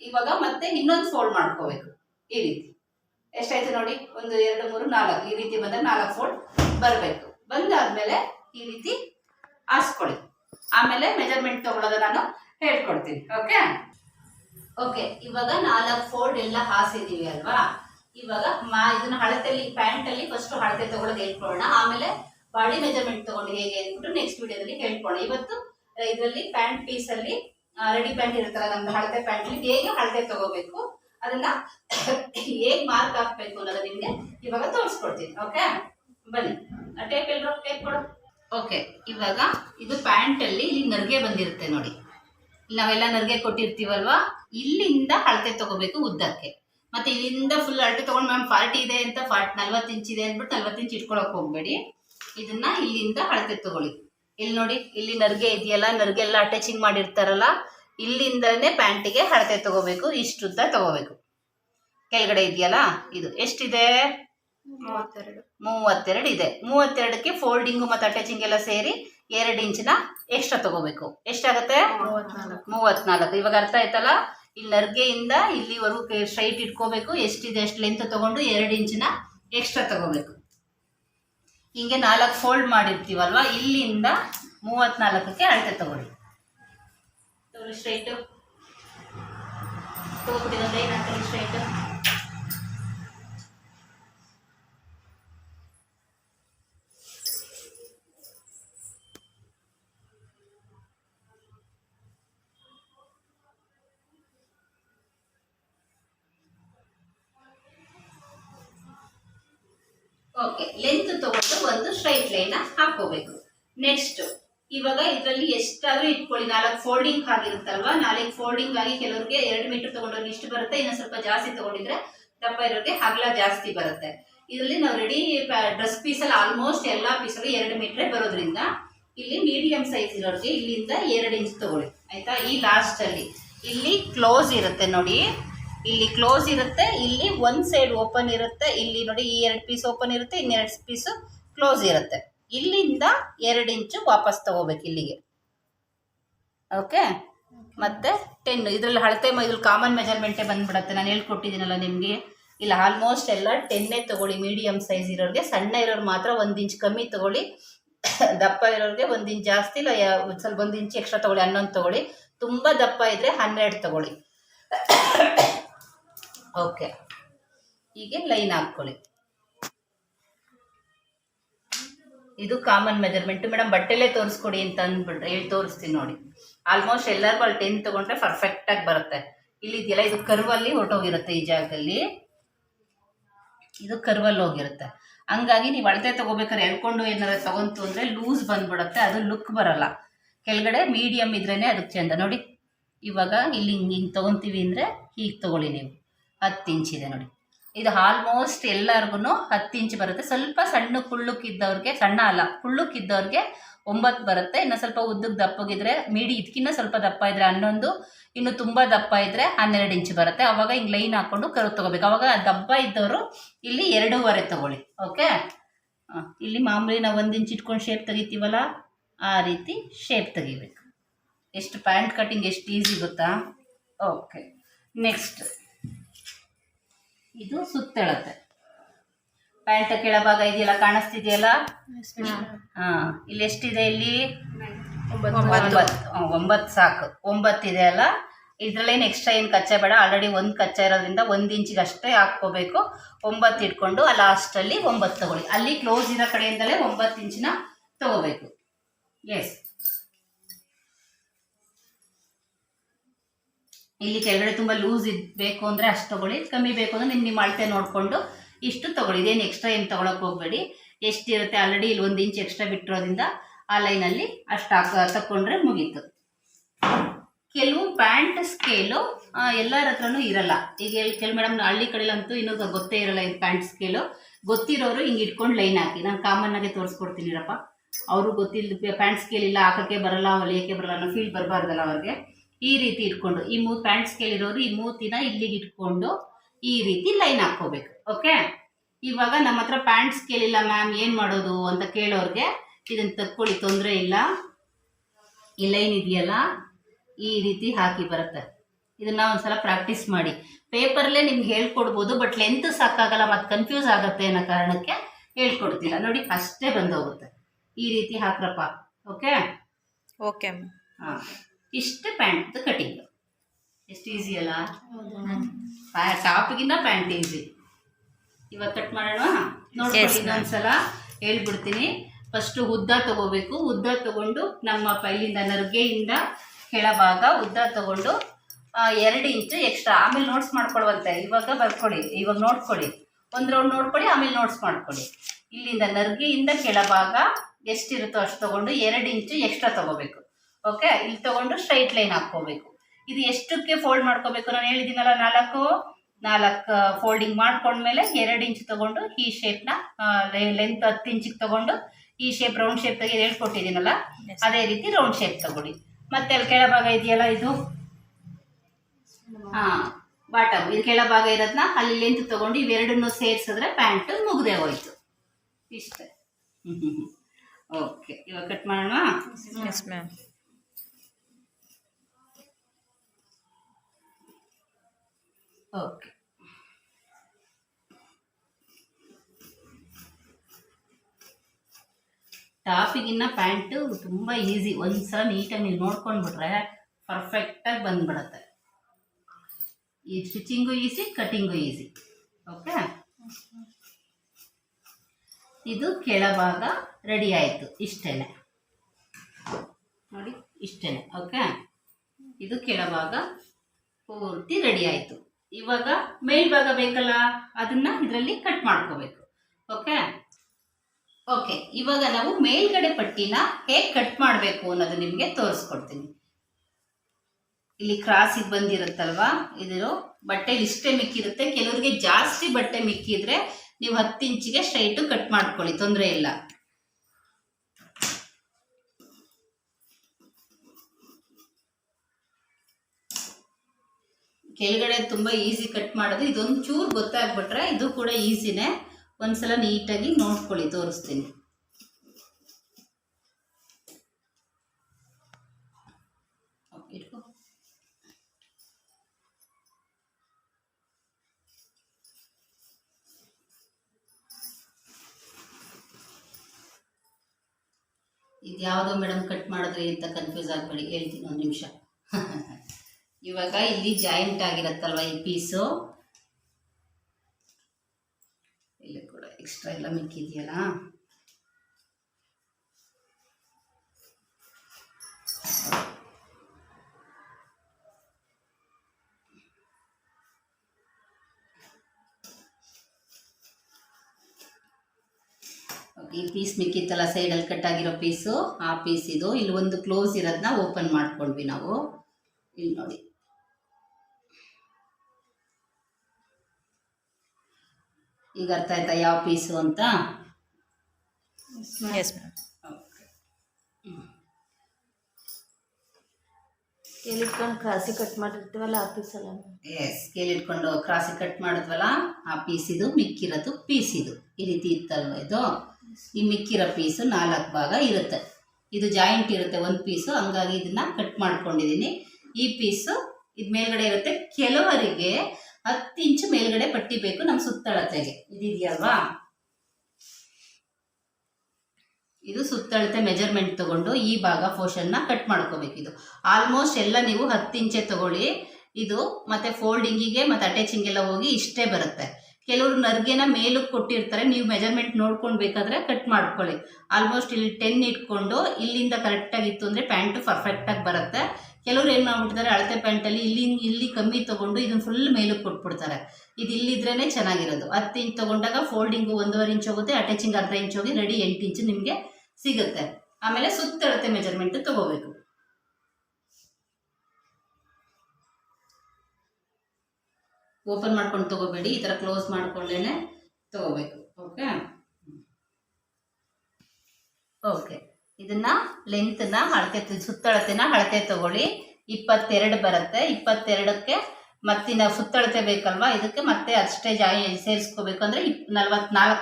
ಇವಾಗ ಮತ್ತೆ ಇನ್ನೊಂದು ಫೋಲ್ಡ್ ಮಾಡ್ಕೋಬೇಕು. ಈ ರೀತಿ. ಎಷ್ಟಾಯ್ತು ನೋಡಿ? ಒಂದು, ಎರಡು, ಮೂರು, ನಾಲ್ಕು. ಈ ರೀತಿ ಬಂದ್ರೆ ನಾಲ್ಕು ಫೋಲ್ಡ್ ಬರಬೇಕು. ಬಂದಾದ್ಮೇಲೆ ಈ ರೀತಿ ಹಾಸ್ಕೊಳ್ಳಿ. ಆಮೇಲೆ ಮೆಜರ್ಮೆಂಟ್ ತಗೊಳ್ಳೋದ ನಾನು ಹೇಳ್ಕೊಡ್ತೀನಿ ಓಕೆ ಓಕೆ ಇವಾಗ ನಾಲ್ಕು ಫೋಲ್ಡ್ ಎಲ್ಲ ಹಾಸಿದೀವಿ ಅಲ್ವಾ? ಇವಾಗ ಮಾ, ಇದನ್ನ ಹಳತೆಲಿ ಪ್ಯಾಂಟ್ ಅಲ್ಲಿ ಫಸ್ಟ್ ಹಳತೆ ತಗೊಳ್ಳೋದು ಹೇಳ್ಕೊಳ್ಳೋಣ. ಆಮೇಲೆ ಬಾಡಿ ಮೆಜರ್ಮೆಂಟ್ ತಗೊಂಡು ಹೇಗೆ ಅಂದ್ಬಿಟ್ಟು ನೆಕ್ಸ್ಟ್ ವಿಡಿಯೋದಲ್ಲಿ ಹೇಳ್ಕೊಳ್ಳೋಣ. ಇವತ್ತು ಇದರಲ್ಲಿ ಪ್ಯಾಂಟ್ ಪೀಸ್ ಅಲ್ಲಿ ರೆಡಿ ಪ್ಯಾಂಟ್ ಇರುತ್ತಲ್ಲ, ನಮ್ದು ಹಳತೆ ಪ್ಯಾಂಟ್ ಅಲ್ಲಿ ಹೇಗೆ ಹಳತೆ ತಗೋಬೇಕು, ಅದನ್ನ ಹೇಗ್ ಮಾರ್ಕ್ ಹಾಕ್ಬೇಕು ಅನ್ನೋದು ನಿಮ್ಗೆ ಇವಾಗ ತೋರಿಸ್ಕೊಡ್ತೀನಿ ಓಕೆ ಬನ್ನಿ. ಟೇಪ್ ಎಲ್ರು ಟೇಪ್ ಕೊಡು. ಓಕೆ ಇವಾಗ ಇದು ಪ್ಯಾಂಟ್ ಅಲ್ಲಿ ಇಲ್ಲಿ ನರ್ಗೆ ಬಂದಿರುತ್ತೆ ನೋಡಿ. ಇಲ್ಲಿ ನಾವೆಲ್ಲ ನರ್ಗೆ ಕೊಟ್ಟಿರ್ತೀವಲ್ವಾ? ಇಲ್ಲಿಂದ ಅಳತೆ ತಗೋಬೇಕು ಉದ್ದಕ್ಕೆ. ಮತ್ತೆ ಇಲ್ಲಿಂದ ಫುಲ್ ಅಳತೆ ತಗೊಂಡು ಮ್ಯಾಮ್ ಫಾರ್ಟಿ ಇದೆ ಅಂತ ಫಾರ್ಟ್ ನಲ್ವತ್ತು ಇಂಚ್ ಇದೆ ಅಂದ್ಬಿಟ್ಟು ನಲ್ವತ್ತು ಇಂಚ್ ಇಟ್ಕೊಳಕ್ ಹೋಗಬೇಡಿ. ಇದನ್ನ ಇಲ್ಲಿಂದ ಅಳತೆ ತಗೊಳ್ಳಿ. ಇಲ್ಲಿ ನೋಡಿ, ಇಲ್ಲಿ ನರ್ಗೆ ಇದೆಯಲ್ಲ ನರ್ಗೆ ಎಲ್ಲ ಅಟ್ಯಾಚಿಂಗ್ ಮಾಡಿರ್ತಾರಲ್ಲ, ಇಲ್ಲಿಂದನೇ ಪ್ಯಾಂಟಿಗೆ ಅಳತೆ ತಗೋಬೇಕು, ಇಷ್ಟುದ್ದ ತಗೋಬೇಕು. ಕೆಳಗಡೆ ಇದೆಯಲ್ಲ, ಇದು ಎಷ್ಟಿದೆ? ಮೂವತ್ತೆರಡು. ಮೂವತ್ತೆರಡು ಇದೆ. ಮೂವತ್ತೆರಡಕ್ಕೆ ಫೋಲ್ಡಿಂಗು ಮತ್ತು ಅಟ್ಯಾಚಿಂಗ್ ಎಲ್ಲ ಸೇರಿ ಎರಡು ಇಂಚಿನ ಎಕ್ಸ್ಟ್ರಾ ತಗೋಬೇಕು. ಎಷ್ಟಾಗುತ್ತೆ? ಮೂವತ್ನಾಲ್ಕು ಇವಾಗ ಅರ್ಥ ಆಯ್ತಲ್ಲ? ಇಲ್ಲಿ ನರ್ಗೆಯಿಂದ ಇಲ್ಲಿವರೆಗೂ ಸ್ಟ್ರೈಟ್ ಇಟ್ಕೋಬೇಕು. ಎಷ್ಟಿದೆ ಎಷ್ಟು ಲೆಂತ್ ತಗೊಂಡು ಎರಡು ಇಂಚಿನ ಎಕ್ಸ್ಟ್ರಾ ತಗೋಬೇಕು. ಹಿಂಗೆ ನಾಲ್ಕು ಫೋಲ್ಡ್ ಮಾಡಿರ್ತೀವಲ್ವ? ಇಲ್ಲಿಂದ ಮೂವತ್ನಾಲ್ಕಕ್ಕೆ ಅಳತೆ ತಗೊಳ್ಳಿ. ತಗೊಳ್ಳಿ ಸ್ಟ್ರೈಟು ತಗೋಬಿಟ್ಟಿದ್ರೆ ಏನಾಗ್ತದೆ ಸ್ಟ್ರೈಟು ಓಕೆ ಲೆಂತ್ ತಗೊಂಡು ಒಂದು ಸ್ಟ್ರೈಟ್ ಲೈನ್ ಹಾಕೋಬೇಕು ನೆಕ್ಸ್ಟ್ ಇವಾಗ ಇದರಲ್ಲಿ ಎಷ್ಟಾದ್ರೂ ಇಟ್ಕೊಳ್ಳಿ. ನಾಲ್ಕು ಫೋಲ್ಡಿಂಗ್ ಆಗಿರುತ್ತಲ್ವಾ? ನಾಲ್ಕು ಫೋಲ್ಡಿಂಗ್ ಆಗಿ ಕೆಲವರಿಗೆ ಎರಡು ಮೀಟರ್ ತಗೊಂಡವ್ರಿಗೆ ಇಷ್ಟು ಬರುತ್ತೆ. ಇನ್ನೊಂದು ಸ್ವಲ್ಪ ಜಾಸ್ತಿ ತಗೊಂಡಿದ್ರೆ ದಪ್ಪ ಇರೋರಿಗೆ ಹಗಲ ಜಾಸ್ತಿ ಬರುತ್ತೆ. ಇದರಲ್ಲಿ ನಾವು ರೆಡಿ ಡ್ರೆಸ್ ಪೀಸಲ್ಲಿ ಆಲ್ಮೋಸ್ಟ್ ಎಲ್ಲ ಪೀಸಲ್ಲಿ ಎರಡು ಮೀಟ್ರೇ ಬರೋದ್ರಿಂದ ಇಲ್ಲಿ ಮೀಡಿಯಂ ಸೈಜ್ ಇರೋರಿಗೆ ಇಲ್ಲಿಂದ ಎರಡು ಇಂಚ್ ತಗೊಳ್ಳಿ. ಆಯ್ತಾ? ಈ ಲಾಸ್ಟ್ ಅಲ್ಲಿ. ಇಲ್ಲಿ ಕ್ಲೋಸ್ ಇರುತ್ತೆ ನೋಡಿ. ಇಲ್ಲಿ ಕ್ಲೋಸ್ ಇರುತ್ತೆ, ಇಲ್ಲಿ ಒಂದ್ ಸೈಡ್ ಓಪನ್ ಇರುತ್ತೆ, ಇಲ್ಲಿ ನೋಡಿ ಈ ಎರಡು ಪೀಸ್ ಓಪನ್ ಇರುತ್ತೆ, ಇನ್ನೆರಡು ಪೀಸ್ ಕ್ಲೋಸ್ ಇರುತ್ತೆ. ಇಲ್ಲಿಂದ ಎರಡು ಇಂಚು ವಾಪಸ್ ತಗೋಬೇಕು ಇಲ್ಲಿಗೆ. ಓಕೆ ಮತ್ತೆ ಟೆನ್ ಇದ್ರಲ್ಲಿ ಹಳತೆ ಇದ್ರಲ್ಲಿ ಕಾಮನ್ ಮೆಜರ್ಮೆಂಟೇ ಬಂದ್ಬಿಡತ್ತೆ. ನಾನು ಹೇಳ್ಕೊಟ್ಟಿದ್ದೀನಲ್ಲ ನಿಮಗೆ. ಇಲ್ಲ ಆಲ್ಮೋಸ್ಟ್ ಎಲ್ಲ ಟೆನ್ನೇ ತಗೊಳ್ಳಿ ಮೀಡಿಯಂ ಸೈಜ್ ಇರೋರಿಗೆ. ಸಣ್ಣ ಇರೋರು ಮಾತ್ರ ಒಂದು ಇಂಚ್ ಕಮ್ಮಿ ತಗೊಳ್ಳಿ. ದಪ್ಪ ಇರೋರಿಗೆ ಒಂದು ಇಂಚ್ ಜಾಸ್ತಿ, ಇಲ್ಲ ಸ್ವಲ್ಪ ಒಂದು ಇಂಚ್ ಎಕ್ಸ್ಟ್ರಾ ತಗೊಳ್ಳಿ, ಹನ್ನೊಂದು ತಗೊಳ್ಳಿ. ತುಂಬ ದಪ್ಪ ಇದ್ರೆ ಹನ್ನೆರಡು ತಗೊಳ್ಳಿ. ಓಕೆ ಹೀಗೆ ಲೈನ್ ಹಾಕ್ಕೊಳ್ಳಿ. ಇದು ಕಾಮನ್ ಮೆಜರ್ಮೆಂಟ್ ಮೇಡಮ್ ಬಟ್ಟೆಲೇ ತೋರಿಸ್ಕೊಡಿ ಅಂತ ಅಂದ್ಬಿಟ್ರೆ ಹೇಳಿ ತೋರಿಸ್ತೀನಿ ನೋಡಿ. ಆಲ್ಮೋಸ್ಟ್ ಎಲ್ಲರಿಗೂ ಅಲ್ಲಿ ಟೆನ್ ತಗೊಂಡ್ರೆ ಪರ್ಫೆಕ್ಟ್ ಆಗಿ ಬರುತ್ತೆ. ಇಲ್ಲಿ ಇದೆಯಲ್ಲ, ಇದು ಕರ್ವಲ್ಲಿ ಹೊರಟೋಗಿರುತ್ತೆ ಈ ಜಾಗದಲ್ಲಿ. ಇದು ಕರ್ವಲ್ಲಿ ಹೋಗಿರುತ್ತೆ. ಹಂಗಾಗಿ ನೀವು ಅಳತೆ ತಗೋಬೇಕಾದ್ರೆ ಎಳ್ಕೊಂಡು ಏನಾರ ತಗೊಂತು ಅಂದರೆ ಲೂಸ್ ಬಂದ್ಬಿಡುತ್ತೆ, ಅದು ಲುಕ್ ಬರಲ್ಲ. ಕೆಳಗಡೆ ಮೀಡಿಯಮ್ ಇದ್ರೇ ಅದಕ್ಕೆ ಚಂದ ನೋಡಿ, ಇವಾಗ ಇಲ್ಲಿ ಹಿಂಗೆ ಹಿಂಗೆ ತೊಗೊತೀವಿ ಅಂದರೆ ಹೀಗೆ ತೊಗೊಳ್ಳಿ ನೀವು. ಹತ್ತು ಇಂಚಿದೆ ನೋಡಿ. ಇದು ಆಲ್ಮೋಸ್ಟ್ ಎಲ್ಲರಿಗೂ ಹತ್ತು ಇಂಚ್ ಬರುತ್ತೆ. ಸ್ವಲ್ಪ ಸಣ್ಣ ಕುಳ್ಳುಕ್ಕಿದ್ದವ್ರಿಗೆ ಸಣ್ಣ ಅಲ್ಲ ಕುಳ್ಳುಕ್ಕಿದ್ದವ್ರಿಗೆ ಒಂಬತ್ತು ಬರುತ್ತೆ. ಇನ್ನು ಸ್ವಲ್ಪ ಉದ್ದಕ್ಕೆ ದಪ್ಪಗಿದ್ರೆ, ಮೀಡಿ ಇದಕ್ಕಿಂತ ಸ್ವಲ್ಪ ದಪ್ಪ ಇದ್ರೆ ಹನ್ನೊಂದು, ಇನ್ನು ತುಂಬ ದಪ್ಪ ಇದ್ರೆ ಹನ್ನೆರಡು ಇಂಚ್ ಬರುತ್ತೆ. ಅವಾಗ ಹಿಂಗೆ ಲೈನ್ ಹಾಕ್ಕೊಂಡು ಕರು ತಗೋಬೇಕು. ಅವಾಗ ದಪ್ಪ ಇದ್ದವರು ಇಲ್ಲಿ ಎರಡೂವರೆ ತಗೊಳ್ಳಿ. ಓಕೆ ಇಲ್ಲಿ ಮಾಮೂಲಿ ನಾವು ಒಂದು ಇಂಚ್ ಇಟ್ಕೊಂಡು ಶೇಪ್ ತೆಗಿತೀವಲ್ಲ, ಆ ರೀತಿ ಶೇಪ್ ತೆಗಿಬೇಕು. ಎಷ್ಟು ಪ್ಯಾಂಟ್ ಕಟ್ಟಿಂಗ್ ಎಷ್ಟು ಈಸಿ ಗೊತ್ತಾ? ಓಕೆ ನೆಕ್ಸ್ಟ್ ಇದು ಸುತ್ತಳತೆ ಪ್ಯಾಂಟ್ ಕೆಳಭಾಗ ಇದೆಯಲ್ಲ ಕಾಣಿಸ್ತಿದೆಯಲ್ಲ? ಹಾ. ಇಲ್ಲಿ ಎಷ್ಟಿದೆ ಇಲ್ಲಿ? ಒಂಬತ್ತು. ಒಂಬತ್ತು. ಸಾಕು. ಒಂಬತ್ತಿದೆ ಅಲ್ಲ? ಇದ್ರಲ್ಲೇನು ಎಕ್ಸ್ಟ್ರಾ ಏನು ಕಚ್ಚೆ ಬೇಡ. ಆಲ್ರೆಡಿ ಒಂದು ಕಚ್ಚೆ ಇರೋದ್ರಿಂದ ಒಂದು ಇಂಚಿಗೆ ಅಷ್ಟೇ ಹಾಕ್ಕೋಬೇಕು. ಒಂಬತ್ತು ಇಟ್ಕೊಂಡು ಆ ಲಾಸ್ಟಲ್ಲಿ ಒಂಬತ್ತು ತಗೊಳ್ಳಿ. ಅಲ್ಲಿ ಕ್ಲೋಸ್ ಇರೋ ಕಡೆಯಿಂದಲೇ ಒಂಬತ್ತು ಇಂಚಿನ ತಗೋಬೇಕು. ಎಸ್ ಇಲ್ಲಿ ಕೆಳಗಡೆ ತುಂಬ ಲೂಸ್ ಇದ್ಬೇಕು ಅಂದರೆ ಅಷ್ಟು ತಗೊಳ್ಳಿ, ಕಮ್ಮಿ ಬೇಕು ಅಂದರೆ ನಿಮ್ಮ ನಿಮ್ಮ ಅಳತೆ ನೋಡಿಕೊಂಡು ಇಷ್ಟು ತಗೊಳ್ಳಿ. ಇದೇನು ಎಕ್ಸ್ಟ್ರಾ ಏನು ತೊಗೊಳಕ್ಕೆ ಹೋಗಬೇಡಿ. ಎಷ್ಟಿರುತ್ತೆ ಆಲ್ರೆಡಿ ಇಲ್ಲಿ ಒಂದು ಇಂಚ್ ಎಕ್ಸ್ಟ್ರಾ ಬಿಟ್ಟಿರೋದ್ರಿಂದ ಆ ಲೈನಲ್ಲಿ ಅಷ್ಟು ಹಾಕ ತಕೊಂಡ್ರೆ ಮುಗೀತು. ಕೆಲವು ಪ್ಯಾಂಟ್ ಸ್ಕೇಲು ಎಲ್ಲರ ಹತ್ರನೂ ಇರಲ್ಲ. ಈಗ ಕೆಲವು ಮೇಡಮ್ ಹಳ್ಳಿ ಕಡೆಲಂತೂ ಇನ್ನೂ ಗೊತ್ತೇ ಇರಲ್ಲ ಇದು ಪ್ಯಾಂಟ್ ಸ್ಕೇಲು ಗೊತ್ತಿರೋರು ಹಿಂಗೆ ಇಟ್ಕೊಂಡು ಲೈನ್ ಹಾಕಿ. ನಾನು ಕಾಮನ್ ಆಗಿ ತೋರಿಸ್ಕೊಡ್ತೀನಿರಪ್ಪ ಅವರು ಗೊತ್ತಿಲ್ಲ ಪ್ಯಾಂಟ್ ಸ್ಕೇಲ್ ಇಲ್ಲ, ಹಾಕೋಕ್ಕೆ ಬರಲ್ಲ, ಹೊಲಿಯೋಕ್ಕೆ ಬರಲ್ಲ ಅನ್ನೋ ಫೀಲ್ ಬರಬಾರ್ದಲ್ಲ ಅವ್ರಿಗೆ. ಈ ರೀತಿ ಇಟ್ಕೊಂಡು ಈ ಮೂರು ಪ್ಯಾಂಟ್ ಕೇಳಿರೋರು ಈ ಮೂತಿನ ಇಲ್ಲಿಗೆ ಇಟ್ಕೊಂಡು ಈ ರೀತಿ ಲೈನ್ ಹಾಕೋಬೇಕು ಓಕೆ ಇವಾಗ ನಮ್ಮ ಹತ್ರ ಪ್ಯಾಂಟ್ ಕೇಳಿಲ್ಲ ಮ್ಯಾಮ್ ಏನು ಮಾಡೋದು ಅಂತ ಕೇಳೋರಿಗೆ ಇದನ್ನು ತಕ್ಕೊಳ್ಳಿ ತೊಂದರೆ ಇಲ್ಲ. ಈ ಲೈನ್ ಇದೆಯಲ್ಲ ಈ ರೀತಿ ಹಾಕಿ ಬರುತ್ತೆ. ಇದನ್ನ ಒಂದ್ಸಲ ಪ್ರಾಕ್ಟೀಸ್ ಮಾಡಿ. ಪೇಪರ್ಲೇ ನಿಮ್ಗೆ ಹೇಳ್ಕೊಡ್ಬೋದು ಬಟ್ ಲೆಂತ್ ಸಾಕಾಗಲ್ಲ ಮತ್ತು ಕನ್ಫ್ಯೂಸ್ ಆಗುತ್ತೆ ಅನ್ನೋ ಕಾರಣಕ್ಕೆ ಹೇಳ್ಕೊಡ್ತಿಲ್ಲ ನೋಡಿ ಅಷ್ಟೇ ಬಂದೋಗುತ್ತೆ. ಈ ರೀತಿ ಹಾಕ್ರಪ್ಪ ಓಕೆ ಓಕೆ ಹಾಂ. ಇಷ್ಟೇ ಪ್ಯಾಂಟ್ ಕಟಿಂಗ್ ಎಷ್ಟು ಈಸಿ ಅಲ್ಲ? ಟಾಪ್ಗಿಂತ ಪ್ಯಾಂಟ್ ಈಸಿ ಇವಾಗ ಕಟ್ ಮಾಡೋಣ? ನೋಡಿ. ಇನ್ನೊಂದ್ಸಲ ಹೇಳ್ಬಿಡ್ತೀನಿ. ಫಸ್ಟು ಉದ್ದ ತಗೋಬೇಕು. ಉದ್ದ ತಗೊಂಡು ನಮ್ಮ ಪೈಲಿಂದ ನರ್ಗೆಯಿಂದ ಕೆಳಭಾಗ ಉದ್ದ ತಗೊಂಡು ಎರಡು ಇಂಚು ಎಕ್ಸ್ಟ್ರಾ ಆಮೇಲೆ ನೋಟ್ಸ್ ಮಾಡ್ಕೊಳ್ವಂತೆ. ಇವಾಗ ಬರ್ಕೊಳ್ಳಿ ಇವಾಗ ನೋಡ್ಕೊಳ್ಳಿ ಒಂದು ರೌಂಡ್ ನೋಡ್ಕೊಳ್ಳಿ ಆಮೇಲೆ ನೋಟ್ಸ್ ಮಾಡ್ಕೊಳ್ಳಿ ಇಲ್ಲಿಂದ ನರ್ಗೆಯಿಂದ ಕೆಳಭಾಗ ಎಷ್ಟಿರುತ್ತೋ ಅಷ್ಟು ತಗೊಂಡು ಎರಡು ಇಂಚು ಎಕ್ಸ್ಟ್ರಾ ತಗೋಬೇಕು. ಓಕೆ ಇಲ್ಲಿ ತಗೊಂಡು ಸ್ಟ್ರೈಟ್ ಲೈನ್ ಹಾಕ್ಕೋಬೇಕು. ಇದು ಎಷ್ಟಕ್ಕೆ ಫೋಲ್ಡ್ ಮಾಡ್ಕೋಬೇಕು ನಾನು ಹೇಳಿದ್ದೀನಲ್ಲ ನಾಲ್ಕು? ನಾಲ್ಕು ಫೋಲ್ಡಿಂಗ್ ಮಾಡ್ಕೊಂಡ್ಮೇಲೆ ಎರಡು ಇಂಚ್ ತಗೊಂಡು ಈ ಶೇಪ್ನ ಲೆಂತ್ ಹತ್ತು ಇಂಚಿಗೆ ತಗೊಂಡು ಈ ಶೇಪ್ ರೌಂಡ್ ಶೇಪ್ ತೆಗೆದು ಹೇಳ್ಕೊಟ್ಟಿದ್ದೀನಲ್ಲ ಅದೇ ರೀತಿ ರೌಂಡ್ ಶೇಪ್ ತಗೊಳ್ಳಿ. ಮತ್ತೆ ಅಲ್ಲಿ ಕೆಳಭಾಗ ಇದೆಯಲ್ಲ ಇದು? ಹಾಂ ಬಾಟಮ್ ಇದು ಕೆಳಭಾಗ ಇರೋದನ್ನ ಅಲ್ಲಿ ಲೆಂತ್ ತಗೊಂಡು ಇವೆರಡನ್ನು ಸೇರಿಸಿದ್ರೆ ಪ್ಯಾಂಟ್ ಮುಗ್ದೇ ಹೋಯ್ತು. ಇಷ್ಟೇ. ಓಕೆ ಇವಾಗ ಕಟ್ ಮಾಡೋಣ ಓಕೆ ಟಾಪಿಗಿನ್ನ ಪ್ಯಾಂಟು ತುಂಬ ಈಸಿ ಒಂದ್ಸಲ ನೀಟಾಗಿ ನೀವು ನೋಡ್ಕೊಂಡ್ಬಿಟ್ರೆ ಪರ್ಫೆಕ್ಟಾಗಿ ಬಂದ್ಬಿಡತ್ತೆ. ಈ stitching easy cutting easy okay ಇದು ಕೆಳಭಾಗ ರೆಡಿ ಆಯಿತು. ಇಷ್ಟೇ ನೋಡಿ ಇಷ್ಟೇ ಓಕೆ ಇದು ಕೆಳಭಾಗ ಪೂರ್ತಿ ರೆಡಿ ಆಯಿತು. ಇವಾಗ ಮೇಲ್ಭಾಗ ಬೇಕಲ್ಲ? ಅದನ್ನ ಇದರಲ್ಲಿ ಕಟ್ ಮಾಡ್ಕೋಬೇಕು. ಓಕೆ ಓಕೆ ಇವಾಗ ನಾವು ಮೇಲ್ಗಡೆ ಪಟ್ಟಿನ ಹೇಗೆ ಕಟ್ ಮಾಡಬೇಕು ಅನ್ನೋದು ನಿಮಗೆ ತೋರಿಸ್ಕೊಡ್ತೀನಿ. ಇಲ್ಲಿ ಕ್ರಾಸ್ ಇದು ಬಂದಿರುತ್ತಲ್ವಾ? ಇದು ಬಟ್ಟೆ ಇಷ್ಟೇ ಮಿಕ್ಕಿರುತ್ತೆ. ಕೆಲವರಿಗೆ ಜಾಸ್ತಿ ಬಟ್ಟೆ ಮಿಕ್ಕಿದ್ರೆ ನೀವು ಹತ್ತು ಇಂಚಿಗೆ ಸ್ಟ್ರೈಟು ಕಟ್ ಮಾಡ್ಕೊಳ್ಳಿ. ತೊಂದರೆ ಇಲ್ಲ. ಕೆಳಗಡೆ ತುಂಬ ಈಸಿ ಕಟ್ ಮಾಡೋದು. ಇದೊಂದು ಚೂರು ಗೊತ್ತಾಗ್ಬಿಟ್ರೆ ಇದು ಕೂಡ ಈಸಿನೇ ಒಂದ್ಸಲ ನೀಟಾಗಿ ನೋಡ್ಕೊಳ್ಳಿ, ತೋರಿಸ್ತೀನಿ. ಇದು ಯಾವುದೋ ಮೇಡಮ್ ಕಟ್ ಮಾಡಿದ್ರಿ ಅಂತ ಕನ್ಫ್ಯೂಸ್ ಆಗ್ಬೇಡಿ. ಹೇಳ್ತೀನಿ ಒಂದು ನಿಮಿಷ. ಇವಾಗ ಇಲ್ಲಿ ಜಾಯಿಂಟ್ ಆಗಿರತ್ತಲ್ವ ಈ ಪೀಸು ಇಲ್ಲಿ ಕೂಡ ಎಕ್ಸ್ಟ್ರಾ ಎಲ್ಲ ಮಿಕ್ಕಿದೆಯಲ್ಲ? ಈ ಪೀಸ್ ಮಿಕ್ಕಿತ್ತಲ್ಲ ಸೈಡಲ್ಲಿ ಕಟ್ ಆಗಿರೋ ಪೀಸು ಆ ಪೀಸ್ ಇದು. ಇಲ್ಲಿ ಒಂದು ಕ್ಲೋಸ್ ಇರೋದನ್ನ ಓಪನ್ ಮಾಡ್ಕೊಂಡ್ವಿ ನಾವು. ಇಲ್ಲಿ ನೋಡಿ. ಈಗ ಅರ್ಥ ಆಯ್ತಾ ಯಾವ ಪೀಸು ಅಂತ? ಎಸ್ ಮ್ಯಾಮ್ ಕೇಳಿಟ್ಕೊಂಡು ಕ್ರಾಸಿ ಕಟ್ ಮಾಡಿರ್ತೀವಲ್ಲ ಆ ಪೀಸಲ್ಲ ಎಸ್ ಸ್ಕೇಲ್ ಇಟ್ಕೊಂಡು ಕ್ರಾಸಿ ಕಟ್ ಮಾಡಿದ್ವಲ್ಲ ಆ ಪೀಸ್ ಇದು ಮಿಕ್ಕಿರೋದು ಪೀಸ್ ಇದು. ಈ ರೀತಿ ಇತ್ತಲ್ವ ಇದು? ಈ ಮಿಕ್ಕಿರೋ ಪೀಸು ನಾಲ್ಕು ಭಾಗ ಇರುತ್ತೆ. ಇದು ಜಾಯಿಂಟ್ ಇರುತ್ತೆ ಒಂದು ಪೀಸು ಹಂಗಾಗಿ ಇದನ್ನ ಕಟ್ ಮಾಡ್ಕೊಂಡಿದ್ದೀನಿ ಈ ಪೀಸು ಇದು ಮೇಲ್ಗಡೆ ಇರುತ್ತೆ ಕೆಲವರಿಗೆ ಹತ್ತು ಇಂಚು ಮೇಲ್ಗಡೆ ಪಟ್ಟಿ ಬೇಕು ನಮ್ಮ ಸುತ್ತಳತೆಗೆ ಇದಿದೆಯಲ್ವಾ? ಇದು ಸುತ್ತಳತೆ ಮೆಜರ್ಮೆಂಟ್ ತಗೊಂಡು ಈ ಭಾಗ ಪೋರ್ಷನ್ನ ಕಟ್ ಮಾಡ್ಕೋಬೇಕು ಇದು. ಆಲ್ಮೋಸ್ಟ್ ಎಲ್ಲ ನೀವು ಹತ್ತು ಇಂಚೆ ತಗೊಳ್ಳಿ. ಇದು ಮತ್ತೆ ಫೋಲ್ಡಿಂಗಿಗೆ ಮತ್ತೆ ಅಟ್ಯಾಚಿಂಗ್ ಎಲ್ಲ ಹೋಗಿ ಇಷ್ಟೇ ಬರುತ್ತೆ. ಕೆಲವರು ನರ್ಗೆನ ಮೇಲಕ್ಕೆ ಕೊಟ್ಟಿರ್ತಾರೆ. ನೀವು ಮೆಜರ್ಮೆಂಟ್ ನೋಡ್ಕೊಂಡು ಬೇಕಾದ್ರೆ ಕಟ್ ಮಾಡ್ಕೊಳ್ಳಿ. ಆಲ್ಮೋಸ್ಟ್ ಇಲ್ಲಿ ಟೆನ್ ಇಟ್ಕೊಂಡು ಇಲ್ಲಿಂದ ಕರೆಕ್ಟಾಗಿತ್ತು ಅಂದರೆ ಪ್ಯಾಂಟು ಪರ್ಫೆಕ್ಟಾಗಿ ಬರುತ್ತೆ. ಕೆಲವರು ಏನು ಮಾಡ್ಬಿಡ್ತಾರೆ, ಅಳತೆ ಪ್ಯಾಂಟಲ್ಲಿ ಇಲ್ಲಿ ಇಲ್ಲಿ ಕಮ್ಮಿ ತೊಗೊಂಡು ಇದನ್ನ ಫುಲ್ ಮೇಲಕ್ಕೆ ಕೊಟ್ಬಿಡ್ತಾರೆ. ಇದು ಇಲ್ಲಿದ್ರೇ ಚೆನ್ನಾಗಿರೋದು. ಹತ್ತು ಇಂಚ್ ತೊಗೊಂಡಾಗ ಫೋಲ್ಡಿಂಗು ಒಂದೂವರೆ ಇಂಚ್ ಹೋಗುತ್ತೆ ಅಟ್ಯಾಚಿಂಗ್ ಅರ್ಧ ಇಂಚ್ ಹೋಗಿ ರೆಡಿ ಎಂಟು ಇಂಚು ನಿಮಗೆ ಸಿಗುತ್ತೆ. ಆಮೇಲೆ ಸುತ್ತ ಅಳತೆ ಮೆಜರ್ಮೆಂಟ್ ತಗೋಬೇಕು. ಓಪನ್ ಮಾಡ್ಕೊಂಡು ತಗೋಬೇಡಿ, ಈ ಥರ ಕ್ಲೋಸ್ ಮಾಡ್ಕೊಂಡೇನೆ ತಗೋಬೇಕು. ಓಕೆ ಓಕೆ ಇದನ್ನ ಲೆಂತ್ನ ಅಳತೆ ಸುತ್ತಳತೆನ ಅಳತೆ ತಗೊಳ್ಳಿ. ಇಪ್ಪತ್ತೆರಡು ಬರುತ್ತೆ. ಇಪ್ಪತ್ತೆರಡಕ್ಕೆ ಮತ್ತಿನ ಸುತ್ತಳತೆ ಬೇಕಲ್ವಾ? ಇದಕ್ಕೆ ಮತ್ತೆ ಅಷ್ಟೇ ಜಾಯಿ ಸೇರಿಸ್ಕೋಬೇಕು ಅಂದ್ರೆ ಇಪ್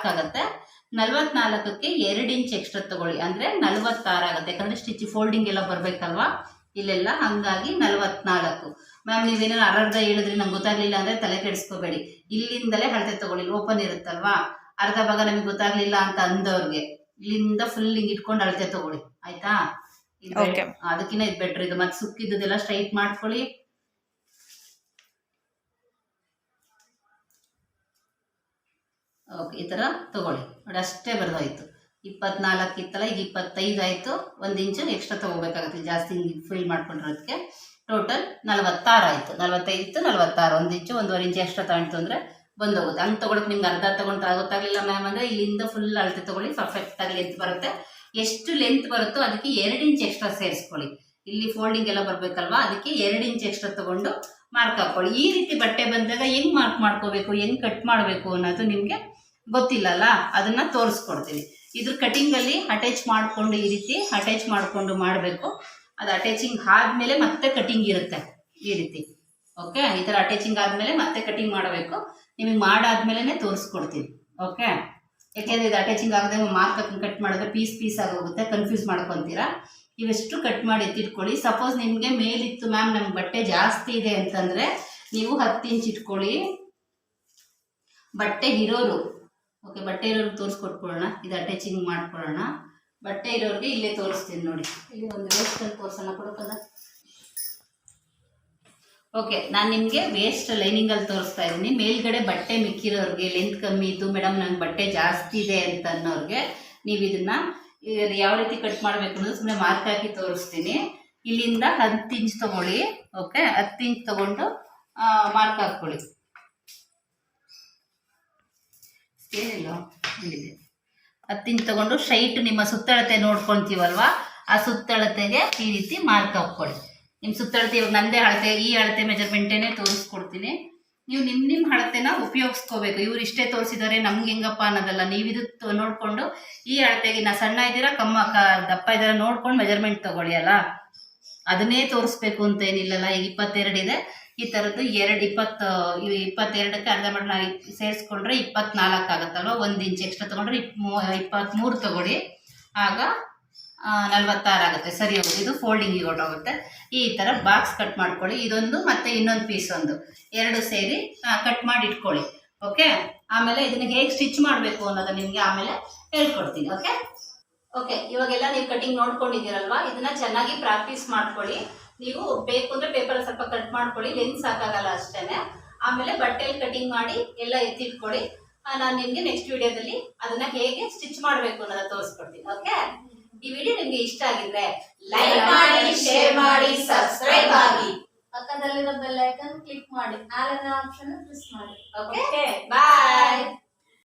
ಆಗುತ್ತೆ. ನಲ್ವತ್ನಾಲ್ಕಕ್ಕೆ ಎರಡು ಇಂಚ್ ಎಕ್ಸ್ಟ್ರಾ ತಗೊಳ್ಳಿ. ಅಂದರೆ ನಲ್ವತ್ತಾರು ಆಗುತ್ತೆ. ಯಾಕಂದರೆ ಸ್ಟಿಚ್ ಫೋಲ್ಡಿಂಗ್ ಎಲ್ಲ ಬರಬೇಕಲ್ವಾ? ಇಲ್ಲೆಲ್ಲ ಹಾಗಾಗಿ ನಲ್ವತ್ನಾಲ್ಕು. ಮ್ಯಾಮ್ ನೀವೇನೋ ಅರ್ಧ ಹೇಳಿದ್ರಿ ನಂಗೆ ಗೊತ್ತಾಗ್ಲಿಲ್ಲ ಅಂದರೆ ತಲೆ ಕೆಡಿಸ್ಕೋಬೇಡಿ. ಇಲ್ಲಿಂದಲೇ ಅಳತೆ ತಗೊಳ್ಳಿ. ಓಪನ್ ಇರುತ್ತಲ್ವಾ? ಅರ್ಧ ಭಾಗ ನಮಗೆ ಗೊತ್ತಾಗ್ಲಿಲ್ಲ ಅಂತ ಅಂದವ್ರಿಗೆ. ಇಲ್ಲಿಂದ ಫುಲ್ ಹಿಂಗ್ ಇಟ್ಕೊಂಡು ಅಳತೆ ತಗೊಳ್ಳಿ ಆಯ್ತಾ. ಅದಕ್ಕಿಂತ ಇದು ಬೆಟ್ರ್ ಇದು. ಮತ್ತೆ ಸುಕ್ಕಿದ್ದೆಲ್ಲ ಸ್ಟ್ರೈಟ್ ಮಾಡ್ಕೊಳ್ಳಿ. ಓಕೆ ಈ ತರ ತಗೊಳ್ಳಿ. ನೋಡಿ ಅಷ್ಟೇ ಬರ್ದಾಯ್ತು. ಇಪ್ಪತ್ನಾಲ್ಕು ಇತ್ತಲ್ಲ ಈಗ ಇಪ್ಪತ್ತೈದು ಆಯ್ತು. ಒಂದು ಇಂಚು ಎಕ್ಸ್ಟ್ರಾ ತಗೋಬೇಕಾಗುತ್ತೆ. ಜಾಸ್ತಿ ಹಿಂಗೆ ಫಿಲ್ ಮಾಡ್ಕೊಂಡಿರೋದಕ್ಕೆ ಟೋಟಲ್ ನಲವತ್ತಾರು ಆಯ್ತು. ನಲವತ್ತೈದು ಇತ್ತು ನಲವತ್ತಾರು. ಒಂದು ಇಂಚು ಒಂದೂವರೆ ಇಂಚು ಎಕ್ಸ್ಟ್ರಾ ತಗೊಂಡು ಅಂದರೆ ಬಂದೋಗುತ್ತೆ. ಹಂಗೆ ತೊಗೊಳಕ್ಕೆ ನಿಮ್ಗೆ ಅರ್ಧ ತಗೊಂಡ್ರೆ ಗೊತ್ತಾಗಲಿಲ್ಲ ಮ್ಯಾಮ್ ಅಂದರೆ ಇಲ್ಲಿಂದ ಫುಲ್ ಅಳತೆ ತೊಗೊಳ್ಳಿ ಪರ್ಫೆಕ್ಟಾಗಿ ಲೆಂತ್ ಬರುತ್ತೆ. ಎಷ್ಟು ಲೆಂತ್ ಬರುತ್ತೋ ಅದಕ್ಕೆ ಎರಡು ಇಂಚ್ ಎಕ್ಸ್ಟ್ರಾ ಸೇರಿಸ್ಕೊಳ್ಳಿ. ಇಲ್ಲಿ ಫೋಲ್ಡಿಂಗ್ ಎಲ್ಲ ಬರಬೇಕಲ್ವಾ? ಅದಕ್ಕೆ ಎರಡು ಇಂಚ್ ಎಕ್ಸ್ಟ್ರಾ ತಗೊಂಡು ಮಾರ್ಕ್ ಹಾಕೊಳ್ಳಿ ಈ ರೀತಿ ಬಟ್ಟೆ ಬಂದಾಗ ಹೆಂಗ್ ಮಾರ್ಕ್ ಮಾಡ್ಕೋಬೇಕು, ಹೆಂಗ್ ಕಟ್ ಮಾಡಬೇಕು ಅನ್ನೋದು ನಿಮಗೆ ಗೊತ್ತಿಲ್ಲಲ್ಲ? ಅದನ್ನ ತೋರಿಸ್ಕೊಡ್ತೀವಿ ಇದ್ರ ಕಟಿಂಗಲ್ಲಿ ಅಟ್ಯಾಚ್ ಮಾಡಿಕೊಂಡು ಈ ರೀತಿ ಅಟ್ಯಾಚ್ ಮಾಡಿಕೊಂಡು ಮಾಡಬೇಕು. ಅದು ಅಟ್ಯಾಚಿಂಗ್ ಆದಮೇಲೆ ಮತ್ತೆ ಕಟಿಂಗ್ ಇರುತ್ತೆ ಈ ರೀತಿ. ಓಕೆ ಈ ಥರ ಅಟ್ಯಾಚಿಂಗ್ ಆದಮೇಲೆ ಮತ್ತೆ ಕಟಿಂಗ್ ಮಾಡಬೇಕು. ನಿಮಗೆ ಮಾಡಾದ್ಮೇಲೆ ತೋರಿಸ್ಕೊಡ್ತೀನಿ ಓಕೆ ಯಾಕೆಂದರೆ ಇದು ಅಟ್ಯಾಚಿಂಗ್ ಆಗದೆ ಮಾರ್ಕ್ ಕಟ್ ಮಾಡಿದ್ರೆ ಪೀಸ್ ಪೀಸ್ ಆಗೋಗುತ್ತೆ ಕನ್ಫ್ಯೂಸ್ ಮಾಡ್ಕೊತೀರಾ? ಇವೆಷ್ಟು ಕಟ್ ಮಾಡಿ ಎತ್ತಿಟ್ಕೊಳ್ಳಿ. ಸಪೋಸ್ ನಿಮಗೆ ಮೇಲಿತ್ತು ಮ್ಯಾಮ್ ನಮ್ಗೆ ಬಟ್ಟೆ ಜಾಸ್ತಿ ಇದೆ ಅಂತಂದರೆ ನೀವು ಹತ್ತು ಇಂಚ್ ಇಟ್ಕೊಳ್ಳಿ. ಬಟ್ಟೆ ಇರೋರು ಓಕೆ ಬಟ್ಟೆ ಇರೋರು ತೋರಿಸ್ಕೊಟ್ಕೊಳ್ಳೋಣ, ಇದು ಅಟ್ಯಾಚಿಂಗ್ ಮಾಡ್ಕೊಳ್ಳೋಣ. ಬಟ್ಟೆ ಇರೋರಿಗೆ ಇಲ್ಲೇ ತೋರಿಸ್ತೀನಿ ನೋಡಿ. ಇಲ್ಲಿ ಒಂದು ವೇಸ್ಟಲ್ಲಿ ತೋರಿಸೋಣ ಕೊಡೋಕ್ಕಲ್ಲ ಓಕೆ ನಾನು ನಿಮಗೆ ವೇಸ್ಟ್ ಲೈನಿಂಗಲ್ಲಿ ತೋರಿಸ್ತಾ ಇದ್ದೀನಿ. ಮೇಲ್ಗಡೆ ಬಟ್ಟೆ ಮಿಕ್ಕಿರೋರಿಗೆ ಲೆಂತ್ ಕಮ್ಮಿ ಇದ್ದು ಮೇಡಮ್ ನಂಗೆ ಬಟ್ಟೆ ಜಾಸ್ತಿ ಇದೆ ಅಂತ ಅನ್ನೋರಿಗೆ ನೀವು ಇದನ್ನು, ಇದು ಯಾವ ರೀತಿ ಕಟ್ ಮಾಡಬೇಕು ಅನ್ನೋದು ಸುಮ್ಮನೆ ಮಾರ್ಕ್ ಹಾಕಿ ತೋರಿಸ್ತೀನಿ. ಇಲ್ಲಿಂದ ಹತ್ತು ಇಂಚ್ ತಗೊಳ್ಳಿ ಓಕೆ ಹತ್ತು ಇಂಚ್ ತಗೊಂಡು ಮಾರ್ಕ್ ಹಾಕ್ಕೊಳ್ಳಿ. ಹತ್ತು ಇಂಚ್ ತಗೊಂಡು ಶೈಟ್ ನಿಮ್ಮ ಸುತ್ತಳತೆ ನೋಡ್ಕೊತೀವಲ್ವಾ? ಆ ಸುತ್ತಳತೆಗೆ ಈ ರೀತಿ ಮಾರ್ಕ್ ಹಾಕ್ಕೊಳ್ಳಿ. ನಿಮ್ಮ ಸುತ್ತಳತೆ ಇವಾಗ ನಂದೇ ಅಳತೆ, ಈ ಅಳತೆ ಮೆಜರ್ಮೆಂಟೇನೆ ತೋರಿಸ್ಕೊಡ್ತೀನಿ. ನೀವು ನಿಮ್ಮ ನಿಮ್ಮ ಅಳತೆನ ಉಪಯೋಗಿಸ್ಕೋಬೇಕು. ಇವ್ರು ಇಷ್ಟೇ ತೋರಿಸಿದ್ದಾರೆ ನಮ್ಗೆ ಹೆಂಗಪ್ಪ ಅನ್ನೋದಲ್ಲ. ನೀವು ಇದು ನೋಡಿಕೊಂಡು ಈ ಅಳತೆಗೆ ನಾ ಸಣ್ಣ ಇದ್ದೀರಾ, ಕಮ್ಮ ದಪ್ಪ ಇದ್ದೀರಾ ನೋಡ್ಕೊಂಡು ಮೆಜರ್ಮೆಂಟ್ ತಗೊಳ್ಳಿ ಅಲ್ಲ? ಅದನ್ನೇ ತೋರಿಸ್ಬೇಕು ಅಂತ ಏನಿಲ್ಲಲ್ಲ. ಈಗ ಇಪ್ಪತ್ತೆರಡು ಇದೆ. ಈ ಥರದ್ದು ಎರಡು ಇಪ್ಪತ್ತು ಇಪ್ಪತ್ತೆರಡಕ್ಕೆ ಅರ್ಧ ಮಾಡಿ ನಾವು ಸೇರಿಸ್ಕೊಂಡ್ರೆ ಇಪ್ಪತ್ನಾಲ್ಕು ಆಗುತ್ತಲ್ವ? ಒಂದು ಇಂಚ್ ಎಕ್ಸ್ಟ್ರಾ ತೊಗೊಂಡ್ರೆ ಇಪ್ ಇಪ್ಪತ್ತ್ಮೂರು ತೊಗೊಳ್ಳಿ. ಆಗ ನಲ್ವತ್ತಾರು ಆಗುತ್ತೆ. ಸರಿ ಹೋಗುತ್ತೆ. ಇದು ಫೋಲ್ಡಿಂಗಿಗೆ ಹೊರಟೋಗುತ್ತೆ. ಈ ಥರ ಬಾಕ್ಸ್ ಕಟ್ ಮಾಡ್ಕೊಳ್ಳಿ. ಇದೊಂದು ಮತ್ತೆ ಇನ್ನೊಂದು ಪೀಸ್ ಒಂದು. ಎರಡು ಸೇರಿ ಕಟ್ ಮಾಡಿ ಇಟ್ಕೊಳ್ಳಿ. ಓಕೆ ಆಮೇಲೆ ಇದನ್ನ ಹೇಗೆ ಸ್ಟಿಚ್ ಮಾಡಬೇಕು ಅನ್ನೋದು ನಿಮಗೆ ಆಮೇಲೆ ಹೇಳ್ಕೊಡ್ತೀನಿ. ಓಕೆ ಓಕೆ ಇವಾಗೆಲ್ಲ ನೀವು ಕಟಿಂಗ್ ನೋಡ್ಕೊಂಡಿದ್ದೀರಲ್ವಾ? ಇದನ್ನ ಚೆನ್ನಾಗಿ ಪ್ರಾಕ್ಟೀಸ್ ಮಾಡ್ಕೊಳ್ಳಿ. ನೀವು ಬೇಕು ಅಂದರೆ ಪೇಪರ್ ಸ್ವಲ್ಪ ಕಟ್ ಮಾಡ್ಕೊಳ್ಳಿ. ಲೆನ್ಸ್ ಸಾಕಾಗಲ್ಲ ಅಷ್ಟೇನೆ. ಆಮೇಲೆ ಬಟ್ಟೆಯಲ್ಲಿ ಕಟಿಂಗ್ ಮಾಡಿ ಎಲ್ಲ ಎತ್ತಿಟ್ಕೊಳ್ಳಿ. ನಾನು ನಿಮಗೆ ನೆಕ್ಸ್ಟ್ ವಿಡಿಯೋದಲ್ಲಿ ಅದನ್ನ ಹೇಗೆ ಸ್ಟಿಚ್ ಮಾಡಬೇಕು ಅನ್ನೋದನ್ನ ತೋರಿಸ್ಕೊಡ್ತೀನಿ. ಓಕೆ ಈ ವಿಡಿಯೋ ನಿಮ್ಗೆ ಇಷ್ಟ ಆಗಿದ್ರೆ ಲೈಕ್ ಮಾಡಿ ಶೇರ್ ಮಾಡಿ ಸಬ್ಸ್ಕ್ರೈಬ್ ಆಗಿ. ಪಕ್ಕದಲ್ಲಿರೋ ಬೆಲ್ ಐಕನ್ ಕ್ಲಿಕ್ ಮಾಡಿ. ಆಲ್ ಆಪ್ಷನ್ ಪ್ರೆಸ್ ಮಾಡಿ. Okay bye